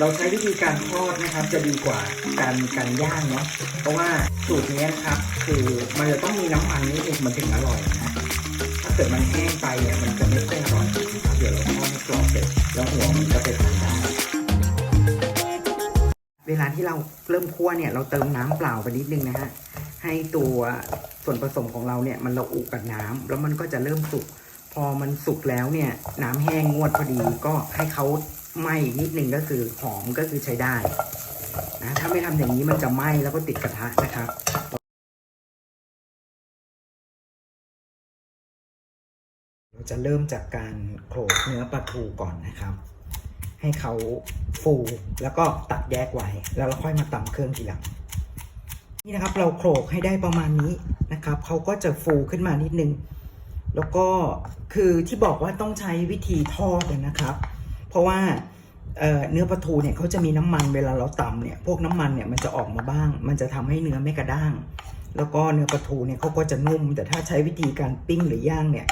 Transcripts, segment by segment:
เราใช้วิธีการทอดนะครับ จะดีกว่าการการย่างเนาะเพราะว่าสูตรนี้นะครับ คือมันจะต้องมีน้ำมันนิดนึงมันถึงอร่อยนะถ้าเกิดมันแห้งไปเนี่ยมันจะไม่ค่อยอร่อยนะครับเดี๋ยวเราทอดให้กรอบเสร็จแล้วหัวมันก็จะทานได้เวลาที่เราเริ่มคั่วเนี่ยเราเติมน้ำเปล่าไปนิดนึงนะฮะให้ตัวส่วนผสมของเราเนี่ยมันระอุกับน้ำแล้วมันก็จะเริ่มสุกพอมันสุกแล้วเนี่ย น้ำแห้งงวดพอดีก็ให้เขา ไหม้นิดนึงก็คือหอมก็คือใช้ได้นะถ้าไม่ทำอย่างนี้มันจะไหม้แล้วก็ติดกระทะนะครับเราจะเริ่มจากการโขลกเนื้อปลาทูก่อนนะครับ ให้เขาฟูแล้วก็ตัดแยกไว้แล้วเราค่อยมาตำเครื่องทีหลังนี่นะครับเราโขลกให้ได้ประมาณนี้นะครับเขาก็จะฟูขึ้นมานิดนึง แล้วก็คือที่บอกว่าต้องใช้วิธีทอดนะครับ เพราะว่าเเนื้อปลาทูเนี่ยเขาจะมีน้ำมันเวลาเราตำเนี่ยพวกน้ำมันเนี่ยมันจะออกมาบ้าง มันจะทำให้เนื้อไม่กระด้าง แล้วก็เนื้อปลาทูเนี่ยเขาก็จะนุ่ม แต่ถ้าใช้วิธีการปิ้งหรือย่างเนี่ย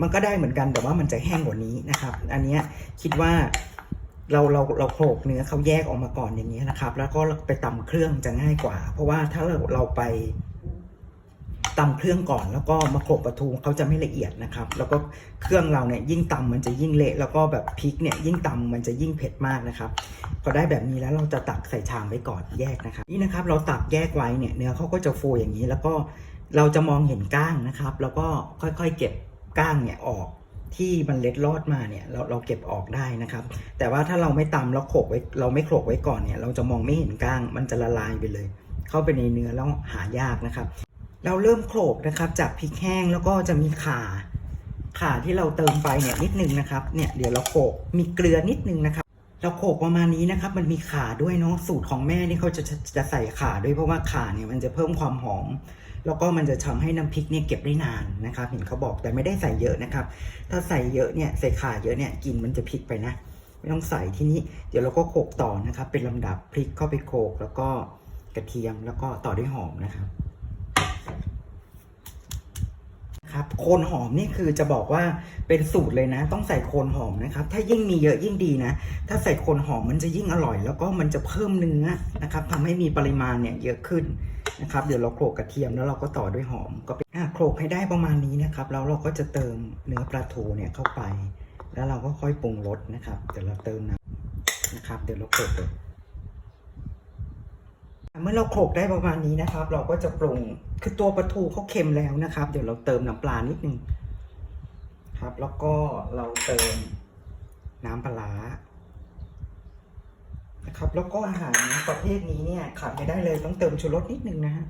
มันก็ได้เหมือนกันแต่ว่ามันจะแห้งกว่านี้นะครับ อันนี้คิดว่าเราเราเราโขลกเนื้อเขาแยกออกมาก่อนอย่างนี้นะครับ แล้วก็ไปตำเครื่องจะง่ายกว่า เพราะว่าถ้าเราเราไป ตำเครื่องก่อนแล้วก็มาโขลกปลาทูเขาจะไม่ละเอียดนะครับ แล้วก็เครื่องเราเนี่ยยิ่งตำมันจะยิ่งเละแล้วก็แบบพริกเนี่ยยิ่งตำมันจะยิ่งเผ็ดมากนะครับพอได้แบบนี้แล้วเราจะตักใส่ชามไว้ก่อนแยกนะครับนี่นะครับเราตักแยกไว้เนี่ยเนื้อเขาก็จะฟูอย่างนี้ แล้วก็เราจะมองเห็นก้างนะครับ แล้วก็ค่อยๆเก็บก้างเนี่ยออกที่มันเล็ดลอดมาเนี่ยเราเราเก็บออกได้นะครับ แต่ว่าถ้าเราไม่ตำแล้วโขกไว้เราไม่โขกไว้ก่อนเนี่ยเราจะมองไม่เห็นก้างมันจะละลายไปเลย เข้าไปในเนื้อแล้วหายากนะครับ เราเริ่มโขลกนะครับ จากพริกแห้งแล้วก็จะมีข่าข่าที่เราเติมไปเนี่ยนิดนึงนะครับเนี่ยเดี๋ยวเราโขลกมีเกลือนิดนึงนะครับ เราโขลกประมาณนี้นะครับ มันมีข่าด้วยเนาะสูตรของแม่นี่เขาจะจะจะใส่ข่าด้วยเพราะว่าข่าเนี่ยมันจะเพิ่มความหอม แล้วก็มันจะทำให้น้ำพริกเนี่ยเก็บได้นานนะครับ เห็นเขาบอกแต่ไม่ได้ใส่เยอะนะครับ ถ้าใส่เยอะเนี่ยใส่ข่าเยอะเนี่ยกลินมันจะพริกไปนะไม่ต้องใส่ที่นี้ เดี๋ยวเราก็โขลกต่อนะครับ เป็นลำดับพริกเข้าไปโขลกแล้วก็กระเทียมแล้วก็ต่อด้วยหอมนะครับ ครับโคนหอมนี่คือจะบอกว่าเป็นสูตรเลยนะ ต้องใส่โคนหอมนะครับ ถ้ายิ่งมีเยอะยิ่งดีนะ ถ้าใส่โคนหอมมันจะยิ่งอร่อย แล้วก็มันจะเพิ่มเนื้อนะครับทำให้มีปริมาณเนี่ยเยอะขึ้นนะครับ เดี๋ยวเราโขลกกระเทียมแล้วเราก็ต่อด้วยหอม ก็เป็นอะโขลกให้ได้ประมาณนี้นะครับ แล้วเราก็จะเติมเนื้อปลาทูเนี่ยเข้าไป แล้วเราก็ค่อยปรุงรสนะครับ เดี๋ยวเราเติมน้ำนะครับ เดี๋ยวเราโขลก เมื่อเราโขลกได้ประมาณนี้นะครับ เราก็จะปรุงคือตัวปลาทูเขาเค็มแล้วนะครับ เดี๋ยวเราเติมน้ำปลานิดนึงครับ แล้วก็เราเติมน้ำปลานะครับ แล้วก็อาหารประเภทนี้เนี่ยขาดไม่ได้เลยต้องเติมชูรสนิดนึงนะฮะ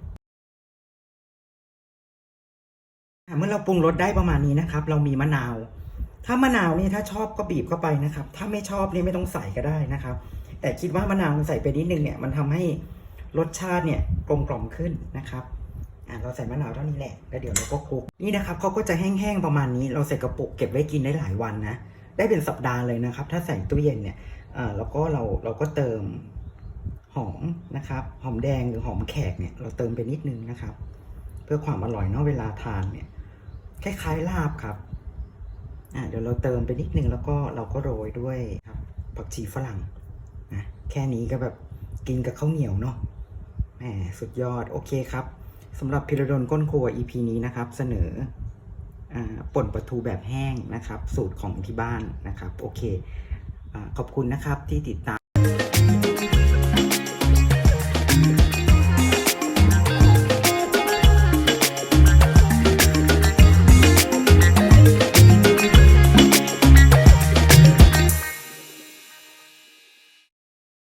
เมื่อเราปรุงรสได้ประมาณนี้นะครับ เรามีมะนาว ถ้ามะนาวนี่ถ้าชอบก็บีบเข้าไปนะครับ ถ้าไม่ชอบนี่ไม่ต้องใส่ก็ได้นะครับ แต่คิดว่ามะนาวใส่ไปนิดนึงเนี่ยมันทำให้ รสชาติเนี่ยกลมกล่อมขึ้นนะครับอ่าเราใส่มะนาวเท่านี้แหละแล้วเดี๋ยวเราก็คลุกนี่นะครับเขาก็จะแห้งๆประมาณนี้ เราใส่กระปุกเก็บไว้กินได้หลายวันนะได้เป็นสัปดาห์เลยนะครับ ถ้าใส่ตู้เย็นเนี่ยอ่าแล้วก็เราเราก็เติมหอมนะครับหอมแดงหรือหอมแขกเนี่ยเราเติมไปนิดนึงนะครับ เพื่อความอร่อยเนาะเวลาทานเนี่ยคล้ายๆลาบครับอ่าเดี๋ยวเราเติมไปนิดนึงแล้วก็เราก็โรยด้วยครับผักชีฝรั่งนะแค่นี้ก็แบบกินกับข้าวเหนียวเนาะ แหมสุดยอด โอเคครับสำหรับพิรดลก้นครัว EP นี้นะครับ เสนออป่นปลาทูแบบแห้งนะครับ สูตรของที่บ้านนะครับ โอเคอขอบคุณนะครับที่ติดตาม